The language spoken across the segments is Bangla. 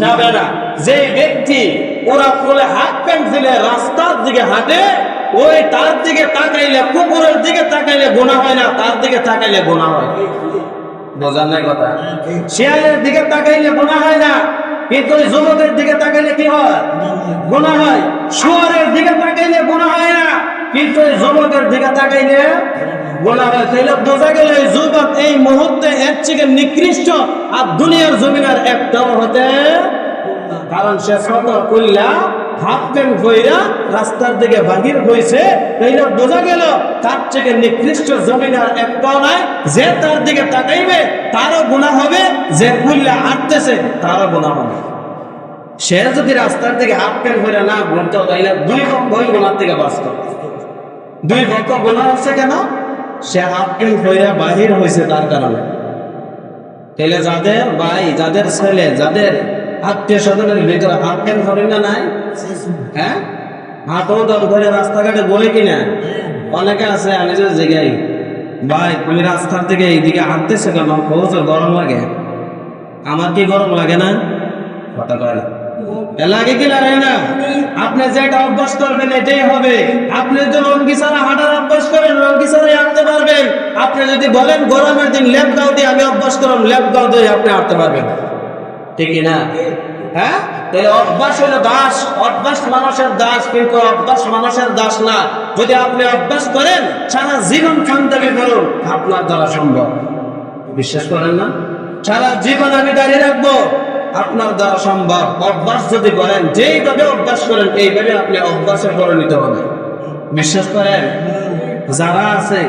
যাবে না যে ব্যক্তি ওরা কোলে হাত প্যান্ট দিলে রাস্তার দিকে হাঁটে ওই তার দিকে তাকাইলে কুকুরের দিকে তাকাইলে গোনা হয় না তার দিকে তাকাইলে গোনা হয়। বোঝার নাই কথা। শিয়ালের দিকে তাকাইলে গোনা হয় না কিন্তু যুবকের দিকে তাকাইলে কি হয়? গোনা হয়। শুয়ারের দিকে তাকাইলে গোনা হয় না কিন্তু যুবকের দিকে তাকাইলে গোনা হয়। তাইলে বোঝা গেল যুবক থেকে নিকৃষ্ট আর দুনিয়ার জমিনের একটাও হতে কারণ সে শত কইলা কইরা রাস্তার দিকে বাহির হয়েছে বোঝা গেল, তার থেকে নিকৃষ্ট জমিনার একটাও নাই, যে তার দিকে তাকাইবে, তারও গুণা হবে, যে তারও গুণা হবে। সে যদি রাস্তার দিকে হাফ প্যান্ট করে না ঘুরতো, তাইলে দুই থেকে বাঁচত। দুই পক্ষ গুণা হচ্ছে কেন? সে হাফ প্যান্ট হইয়া বাহির হয়েছে তার কারণে। তাহলে যাদের ভাই, যাদের ছেলে, যাদের আত্মীয় স্বজনের ভিতরে হাত প্যান্ট ধরে না নাই? হ্যাঁ? হাতও দম ধরে রাস্তাঘাটে বলে কিনা? অনেকে আছে, আমি যে জিগাই, ভাই, তুমি রাস্তার থেকে এইদিকে হাঁটতেছে কেন? প্রচুর গরম লাগে। আমার কি গরম লাগে না? কথা কয় না। লাগে কি লাগে না? আপনি যেটা অভ্যাস করবেন, এটাই হবে। আপনি যদি রঙ্গি ছাড়া হাঁটার অভ্যাস করেন রঙ্গি ছাড়াই হাঁটতে পারবেন। আপনি যদি বলেন, গরমের দিন লেপ গাও দিয়ে আমি অভ্যাস করলাম, লেপ গাও দিয়ে আপনি হাঁটতে পারবেন। ঠিক না? হ্যাঁ? তো এই অভ্যাস হলো দাস। অভ্যাস মানুষের দাস, কিন্তু অভ্যাস মানুষের দাস না। যদি আপনি অভ্যাস করেন, সারা জীবন খান্তাবি করুন, আপনার দ্বারা সম্ভব। বিশ্বাস করেন না? সারা জীবন আমি দাঁড়িয়ে রাখব। আপনার দ্বারা সম্ভব। অভ্যাস যদি করেন, যেইভাবে অভ্যাস করেন, এইভাবে আপনি অভ্যাসে পরিণত হবেন। বিশ্বাস করেন, যারা আছে,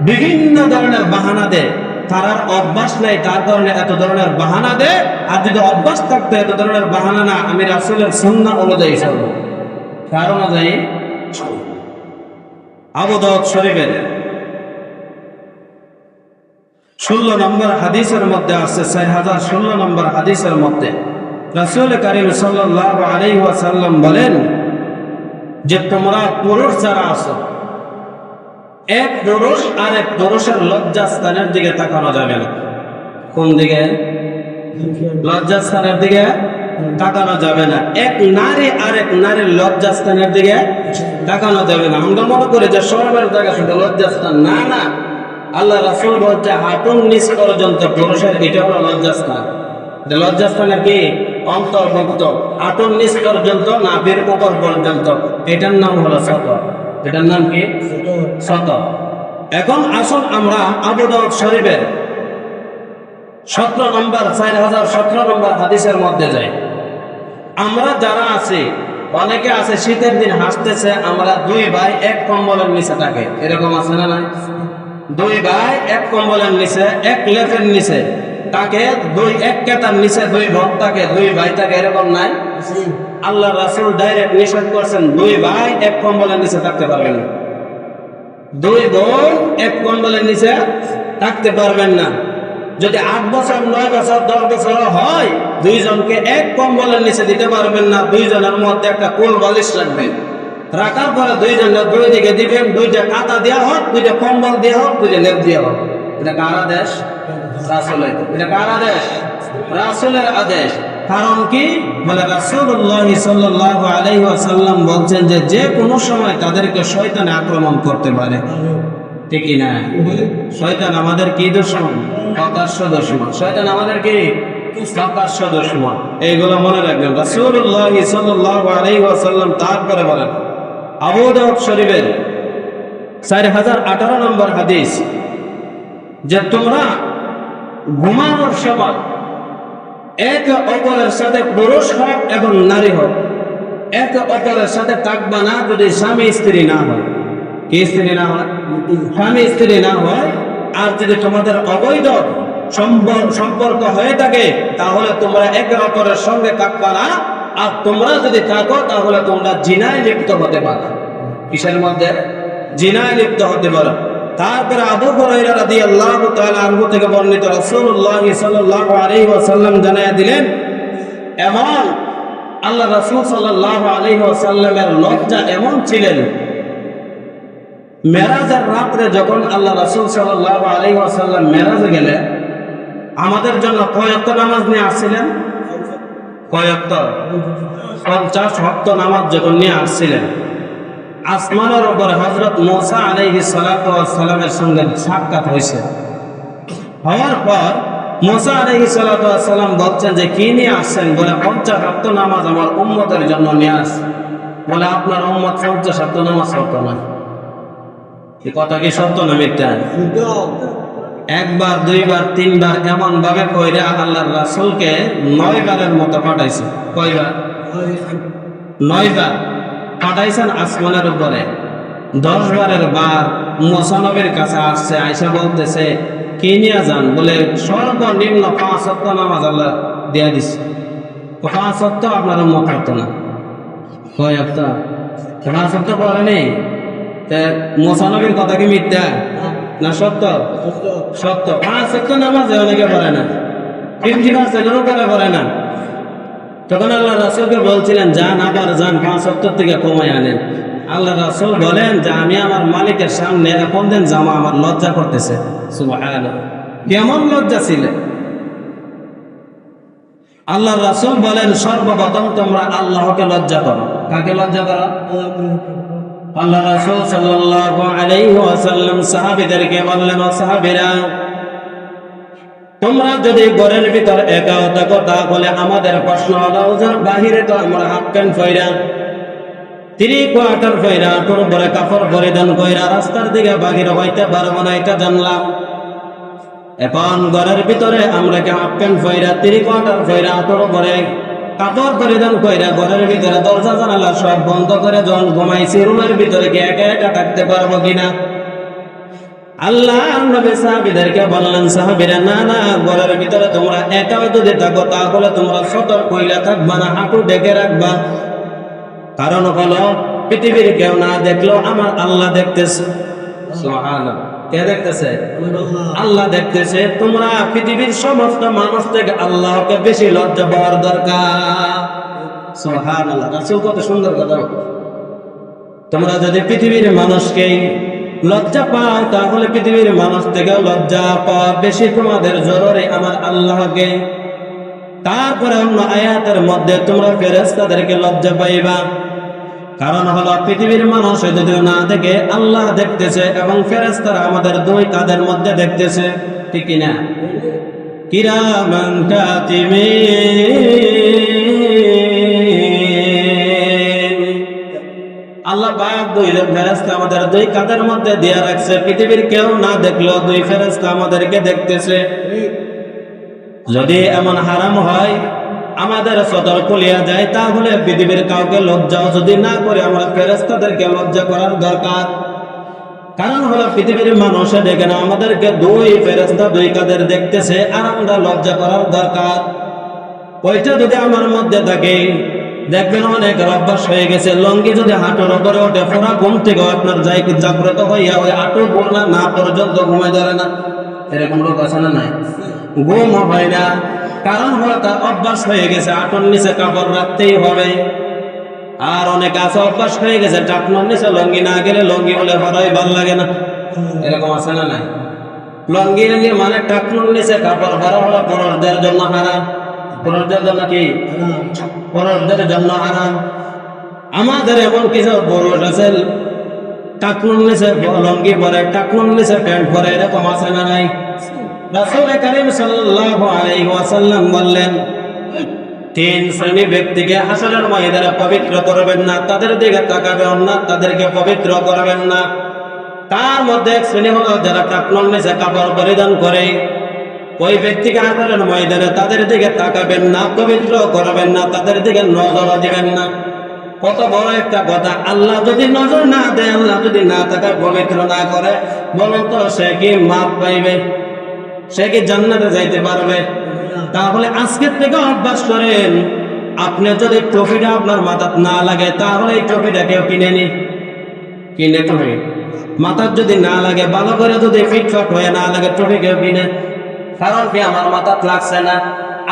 বিভিন্ন ধরনের বাহানা দেয়। তারার অভ্যাস নাই, তার কারণে এত ধরনের বাহানা দেয়। আর যদি অভ্যাস থাকতো, এত ধরনের বাহানা না, আমি রাসুলের সন্না অনুযায়ী চলবো। কার অনুযায়ী? আবু দাউদ শরীফের। ষোলো নম্বর হাদিসের মধ্যে আছে, ছয় হাজার ষোলো নম্বর হাদিসের মধ্যে। রাসুল করিম সাল্লাহ আলী ওয়াসাল্লাম বলেন, যে তোমরা পুরুষ যারা আছো, এক পুরুষ আর এক পুরুষের লজ্জাস্থানের দিকে তাকানো যাবে না। কোন দিকে? লজ্জাস্থানের দিকে তাকানো যাবে না। এক নারী আর এক নারীর লজ্জাস্থানের দিকে তাকানো যাবে না। আমরা মনে করি যে সর্বের জায়গা শুধু লজ্জাস্থান। না না। আল্লাহ রাসুল বলছে হাটুন নিচ পর্যন্ত পুরুষের এটা হলো লজ্জাস্থান? যে লজ্জাস্থানের কি? অন্তর্ভুক্ত। হাটুন নিচ পর্যন্ত? নাভির উপর পর্যন্ত। এটার নাম হলো সত এটার নাম কি? সত এখন আসুন আমরা আবু দাউদ শরীফের সতেরো নম্বর চার হাজার সতেরো নম্বর হাদিসের মধ্যে যাই। আমরা যারা আছি অনেকে আছে শীতের দিন হাসতেছে আমরা দুই ভাই এক কম্বলের নিচে থাকে। এরকম আছে না নাই? দুই ভাই এক কম্বলের নিচে এক লেফের নিচে। তাকে দুই এক কেতার নিচে দুই ভক্ত থাকে দুই ভাই থাকে এরকম নাই। আল্লাহ রাসুল ডাইরেক্ট নিষেধ করছেন দুই ভাই এক কম্বলের নিচে থাকতে পারবেন না। দুই বোন এক কম্বলের নিচে থাকতে পারবেন না। যদি আট বছর নয় বছর দশ বছর হয় দুইজনকে এক কম্বলের নিচে দিতে পারবেন না। দুইজনের মধ্যে একটা কোল বালিশ রাখবেন রাখার পরে দুইজনের দুই দিকে দিবেন দুইটা কাতা দেওয়া হোক দুইটা কম্বল দেওয়া হোক দুইটা লেপ দেওয়া হোক। এটা কার আদেশ? এটা আদেশ? কারণ কি? বলছেন যে যে কোনো সময় তাদেরকে শয়তানে আক্রমণ করতে পারে। ঠিক না? শয়তান আমাদের কি দুশ্মন? প্রকাশ্য দুশ্মন। শয়তান আমাদের কি? প্রকাশ্য দুশ্মন। এইগুলো মনে রাখবেন। রাসূলুল্লাহ সাল্লাল্লাহু আলাইহি তারপরে বলেন আবু দাউদ শরীফের চার হাজার আঠারো নম্বর হাদিস, যে তোমরা ঘুমানোর সময় এক অপরের সাথে পুরুষ হোক এবং নারী হোক এক অপরের সাথে থাকবা না যদি স্বামী স্ত্রী না হয়। কি স্ত্রী না হয়? স্বামী স্ত্রী না হয়। আর যদি তোমাদের অবৈধ সম্পর্ক সম্পর্ক হয়ে থাকে, তাহলে তোমরা একে অপরের সঙ্গে থাকবা না। আর তোমরা যদি থাকো, তাহলে তোমরা জিনায় লিপ্ত হতে পারো। কিসের মধ্যে জিনায় লিপ্ত হতে পারো। তারপরে আবু হুরায়রা রাদিয়াল্লাহু তাআলা আনহু থেকে বর্ণিত রাসূলুল্লাহ সাল্লাল্লাহু আলাইহি ওয়াসাল্লাম জানায়া দিলেন, এমন আল্লাহ রাসূল সাল্লাল্লাহু আলাইহি ওয়াসাল্লামের লজ্জা এমন ছিলেন, মেরাজের রাত্রে যখন আল্লাহ রাসূল সাল্লাল্লাহু আলাইহি ওয়াসাল্লাম মেরাজে গেলেন, আমাদের জন্য কয়েকটা নামাজ নিয়ে আসছিলেন? কয়েকত পঞ্চাশ ভক্ত নামাজ যখন নিয়ে আসছিলেন। আসমানের উপরে হজরত মোসা আলাইহি সালামের সঙ্গে সাক্ষাৎ হয়েছে। হওয়ার পর মোসা আলাইহি সালাম বলছেন যে কি নিয়ে আসছেন? বলে, পঞ্চাশ ভক্ত নামাজ আমার উম্মতের জন্য নিয়ে আস বলে, আপনার উম্মত পঞ্চাশ ভক্ত নামাজ হতো না এই কথা কি সত্য না মিথ্যা? একবার, দুইবার, তিনবার এমন ভাবে কইরা আল্লাহর রাসুলকে নয় বারের মতো পাঠাইছে। কয়বার? নয়বার। পাঠাইছেন আসমানের উপরে। দশ বারের বার মোসানবের কাছে আসছে আয়সা বলতেছে, কি নিয়ে যান? বলে, সর্বনিম্ন পাঁচ সত্য নামাজ আল্লাহ দিয়া দিচ্ছে তো পাঁচ সত্য আপনার মত হতো না। কয় একটা পাঁচ সত্য করেনি মোসানবীর কথা কি মিথ্যা? না সত্য? সত্য। পাঁচ সত্য নামাজ অনেকে পড়ে না। ফিফটি পার্সেন্টেরও করে পড়ে না। তখন আল্লাহ রাসুলকে বলছিলেন যান আবার যান পাঁচ সত্তর থেকে কমায় আনেন। আল্লাহ রাসুল বলেন, যে আমি আমার মালিকের সামনে এখন দিন জামা আমার লজ্জা করতেছে। কেমন লজ্জা ছিলেন আল্লাহ রাসুল বলেন, সর্বপ্রথম তোমরা আল্লাহকে লজ্জা করো। কাকে লজ্জা করো? আল্লাহ রাসূল সাল্লাল্লাহু আলাইহি সাহাবীদেরকে বললেন সাহাবীরা তোমরা যদি ঘরের ভিতর একাও থাকো তাহলে আমাদের প্রশ্ন যে বাহিরে তো আমরা হাফ প্যান্ট ফয়রা তিরি কোয়ার্টার ফয়রা তোর উপরে কাপড় পরিধান কইরা রাস্তার দিকে বাহির হইতে পারব না, এটা জানলাম। এখন ঘরের ভিতরে আমরা কি হাফ প্যান্ট ফয়রা তিরি কোয়ার্টার ফয়রা তোর উপরে কাপড় পরিধান কইরা ঘরের ভিতরে দরজা জানালা সব বন্ধ করে যখন ঘুমাইছি, রুমের ভিতরে কি একা একা থাকতে পারব কিনা? আল্লাহ নবী সাহাবীদেরকে বললেন, সাহাবীরা, না না, ঘরের ভিতরে তোমরা একাও যদি থাকো, তাহলে তোমরা সতর্ক হইলে থাকবা না, হাঁটু ডেকে রাখবা। কারণ হলো, পৃথিবীর কেউ না দেখল আমার আল্লাহ দেখতেছে। কে দেখতেছে? আল্লাহ দেখতেছে। তোমরা পৃথিবীর সমস্ত মানুষ থেকে আল্লাহকে বেশি লজ্জা পাওয়ার দরকার। কত সুন্দর তোমরা যদি পৃথিবীর মানুষকে লজ্জা পাও তাহলে পৃথিবীর মানুষ থেকে লজ্জা পাওয়া বেশি তোমাদের জরুরি আমার আল্লাহকে। তারপরে অন্য আয়াতের মধ্যে তোমরা ফেরেস্তাদেরকে লজ্জা পাইবা। কারণ হলো পৃথিবীর মানুষ যদি না দেখে, আল্লাহ দেখতেছে এবং ফেরেস্তারা আমাদের দুই কাদের মধ্যে দেখতেছে, ঠিক কিনা? কিরামান কাতিমিন। আল্লাহ পাক দুই ফেরেস্তা আমাদের দুই কাদের মধ্যে দিয়ে রাখছে। পৃথিবীর কেউ না দেখলেও দুই ফেরেস্তা আমাদেরকে দেখতেছে। যদি এমন হারাম হয়, আমাদের সদর কুলিয়া যায়, তাহলে পৃথিবীর কাউকে লজ্জাও যদি না করে, আমরা ফেরেস্তাদেরকে লজ্জা করার দরকার। কারণ হলো পৃথিবীর মানুষে দেখে না, আমাদেরকে দুই ফেরেস্তা দুই কাদের দেখতেছে, আর আমরা লজ্জা করার দরকার। ওইটা যদি আমার মধ্যে থাকে দেখবেন অনেক অভ্যাস হয়ে গেছে। লঙ্গি যদি হাঁটুর উপরে ওঠে পুরা ঘুম থেকে আপনার যাই জাগ্রত হইয়া ওই হাঁটুর না না পর্যন্ত ঘুমাই ধরে না? এরকম লোক আছে না নাই? ঘুম হয় না। কারণ হলো তার অভ্যাস হয়ে গেছে আটন নিচে কাপড় রাখতেই হবে। আর অনেক আছে অভ্যাস হয়ে গেছে টাকনোর নিচে লঙ্গি না গেলে লঙ্গি হলে হরাই ভালো লাগে না। এরকম আছে না নাই? লঙ্গি মানে টাকনোর নিচে কাপড় ভরা হলো পুরুষদের জন্য হারাম। জন্য কি জন্য আমাদের এমন কিছু পরে এরকম আছে না নাই? বললেন, তিন শ্রেণি ব্যক্তিকে পবিত্র করবেন না, তাদের দিকে তাকাবেন না, তাদেরকে পবিত্র করবেন না। তার মধ্যে এক শ্রেণি হলো যারা টাকনুন নিচে কাপড় পরিধান করে। ওই ব্যক্তিকে হাসরের ময়দানে তাদের দিকে তাকাবেন না, পবিত্র করবেন না, তাদের দিকে নজর দিবেন না। কত বড় একটা কথা। আল্লাহ যদি নজর না দেয়, আল্লাহ যদি না তাকে পবিত্র না করে, বলুন তো সে কি মাপ পাইবে? সে কি জান্নাতে যাইতে পারবে? তাহলে আজকের থেকে অভ্যাস করেন, আপনি যদি ট্রফিটা আপনার মাথাত না লাগে, তাহলে এই ট্রফিটা কেউ কিনে নি। কিনে ট্রফি মাথার যদি না লাগে, ভালো করে যদি ফিটফাট হয়ে না লাগে ট্রফি কেউ কিনে। কারণ কি আমার মাথাত লাগছে না?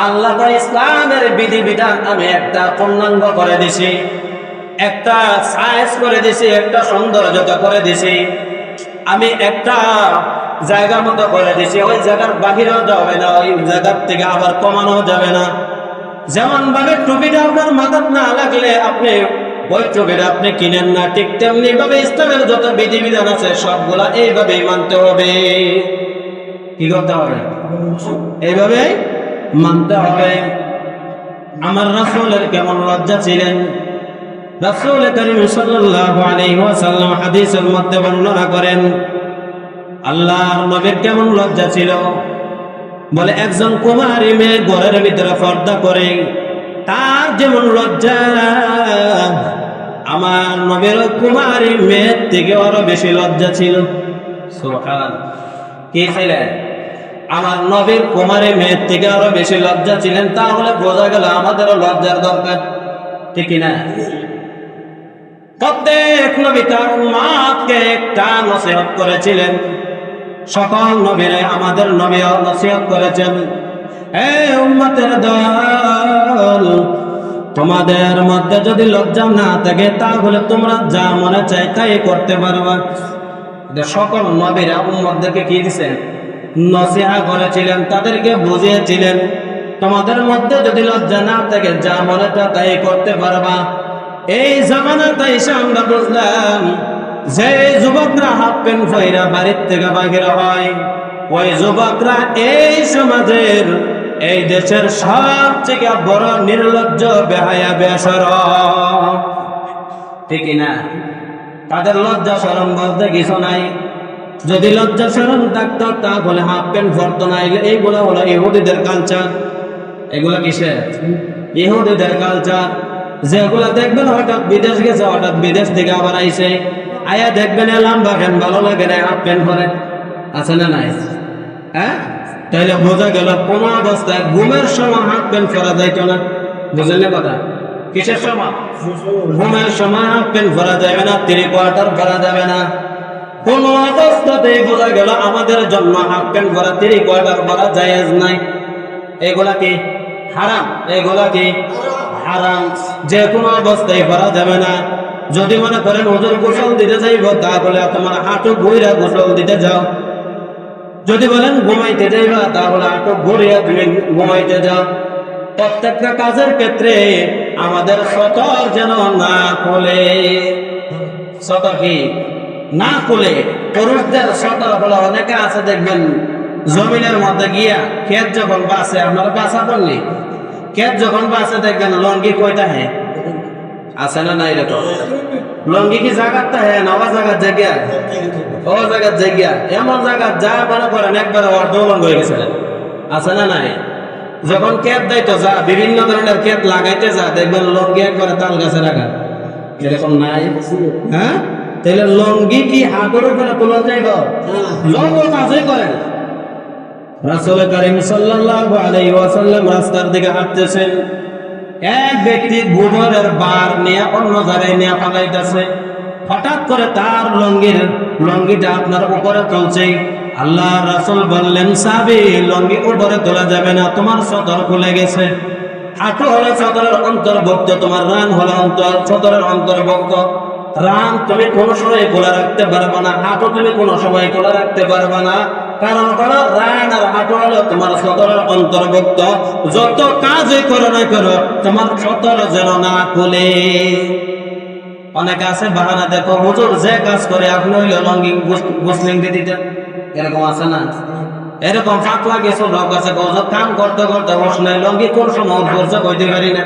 আল্লাহ ইসলামের বিধি বিধান আমি একটা পূর্ণাঙ্গ করে দিছি, একটা সাইজ করে দিছি, একটা সৌন্দর্যতা করে দিছি, আমি একটা জায়গার মতো করে দিছি, ওই জায়গার বাহিরেও যাবে না, ওই জায়গার থেকে আবার কমানো যাবে না। যেমন ভাবে টুপিটা আপনার মাথার না লাগলে আপনি ওই টুপিটা আপনি কিনেন না, ঠিক তেমনি ভাবে ইসলামের যত বিধিবিধান আছে, সবগুলা এইভাবেই মানতে হবে। কি করতে হবে? এইভাবে মানতে হবে। আমার রাসূলের কেমন লজ্জা ছিলেন? রাসূল করিম সাল্লাল্লাহু আলাইহি ওয়াসাল্লাম হাদিসের মধ্যে বর্ণনা করেন, আল্লাহর নবীর কেমন লজ্জা ছিল? বলে, একজন কুমারী মেয়ে ঘরের ভিতরে পর্দা করে, তার যেমন লজ্জা, আমার নবীর কুমারী মেয়ের থেকে আরও বেশি লজ্জা ছিল। সুবহান কি ছিলেন? আমার নবীর কুমারী মেয়ের থেকে আরও বেশি লজ্জা ছিলেন, তাহলে বোঝা গেল আমাদেরও লজ্জার দরকার। ঠিক না? প্রত্যেক নবী তার উম্মাদকে একটা নসিহত করেছিলেন। সকল নবীরে আমাদের নবীও নসিহত করেছেন। এ উম্মতের দল, তোমাদের মধ্যে যদি লজ্জা না থাকে, তাহলে তোমরা যা মনে চাই তাই করতে পারবা। সকল নবীরা উম্মতদেরকে কি দিছেন নসিহা করেছিলেন, তাদেরকে বুঝিয়েছিলেন। তোমাদের মধ্যে যদি লজ্জা না থাকে, যা মনে তাই করতে পারবা। এই জামানাতে এসে আমরা বুঝলাম, যে যুবকরা হাফ প্যান্ট ফইরা বাড়ির থেকে বাহির হয়, ওই যুবকরা এই সমাজের, এই দেশের সবথেকে বড় নির্লজ্জ, বেহায়া, বেসর। ঠিক না? তাদের লজ্জা শরম বলতে কিছু নাই। যদি লজ্জা শরম থাকতো তাহলে হাফ প্যান্ট পরতো না। এইগুলো হলো ইহুদিদের কালচার এগুলো কিসের? ইহুদিদের কালচার যেগুলো দেখবেন হঠাৎ বিদেশ গেছে, হঠাৎ বিদেশ থেকে আবার আইসে। আয়া দেখবেন এ লম্বা ফ্যান ভালো লাগে না হাফ প্যান্ট পরে। আছে না নাই? হ্যাঁ? তাইলে বোঝা গেল, কোন অবস্থায় ঘুমের সময় হাফ প্যান্ট পরা যাইতো না বুঝলেন কথা? কিসের সময়? ঘুমের সময় হাফ প্যান্ট পরা যাবে না থ্রি কোয়ার্টার পরা যাবে না। কোন অবস্থাতেই বোঝা গেল আমাদের জন্য হাফ প্যান্ট পরা থ্রি কোয়ার্টার পরা জায়েজ নাই। এগুলা কি হারাম? এগুলা কি হারাম? যে কোনো অবস্থায় করা যাবে না। যদি মনে করেন ওজন গোসল দিতে যাইব, তাহলে তোমার হাঁটু বইরা গোসল দিতে যাও। যদি বলেন ঘুমাইতে যাইবা, তাহলে হাঁটু ঘুরিয়া তুমি ঘুমাইতে যাও। প্রত্যেকটা কাজের ক্ষেত্রে আমাদের সতর যেন না খোলে। সতর কি? না খুলে পুরুষদের সতর হলো অনেকে আছে, দেখবেন জমিনের মধ্যে গিয়া ক্ষেত যখন বাসে আপনারা বাসা করলি ক্ষেত যখন বাসে দেখবেন লঙ্গি কয়টা হে? আছে না নাই রে লঙ্গি কি জায়গাটা হ্যাঁ নবা জায়গার জায়গা ও জায়গার জায়গা এমন জায়গা যা মনে করেন একবার অর্ধ লঙ্গ হয়ে গেছে। আছে না নাই? যখন ক্ষেত দেয় তো যা, বিভিন্ন ধরনের ক্ষেত লাগাইতে যা, দেখবেন লঙ্গি একবারে তাল গাছে রাখা এরকম নাই? হ্যাঁ? তাহলে লঙ্গি কি হাতের উপরে তোলা যাইব লঙ্গ কাজই করেন রাসূল করিম সাল্লাল্লাহু আলাইহি ওয়াসাল্লাম রাস্তার দিকে হাঁটতেছেন। এক ব্যক্তি গোবরের বার নিয়ে অন্য জায়গায় নিয়ে পালাইতেছে। হঠাৎ করে তার লঙ্গির, লঙ্গিটা আপনার উপরে চলছে। আল্লাহ রাসূল বললেন, সাবি, লঙ্গি উপরে তোলা যাবে না, তোমার সতর খুলে গেছে। হাঁটু হলো সদরের অন্তর্ভুক্ত, তোমার রান হলো অন্তর, সদরের অন্তর্ভুক্ত। রান তুমি কোনো সময় খোলা রাখতে পারবে না, হাঁটু তুমি কোনো সময় খোলা রাখতে পারবে না। কারণ হলো রান আর হাঁটু হলো তোমার সদরের অন্তর্ভুক্ত। যত কাজই করো না করো তোমার সতর যেন না খুলে। অনেকে আছে, বাহানা দেখো, হুজুর যে কাজ করে, আপনি হইলে লঙ্গি মুসলিম দিতেন এরকম আছে না? এরকম ফাঁকলা কিছু লোক আছে কাম করতে করতে বস নাই লঙ্গি কোন সময় করছে কইতে পারি না।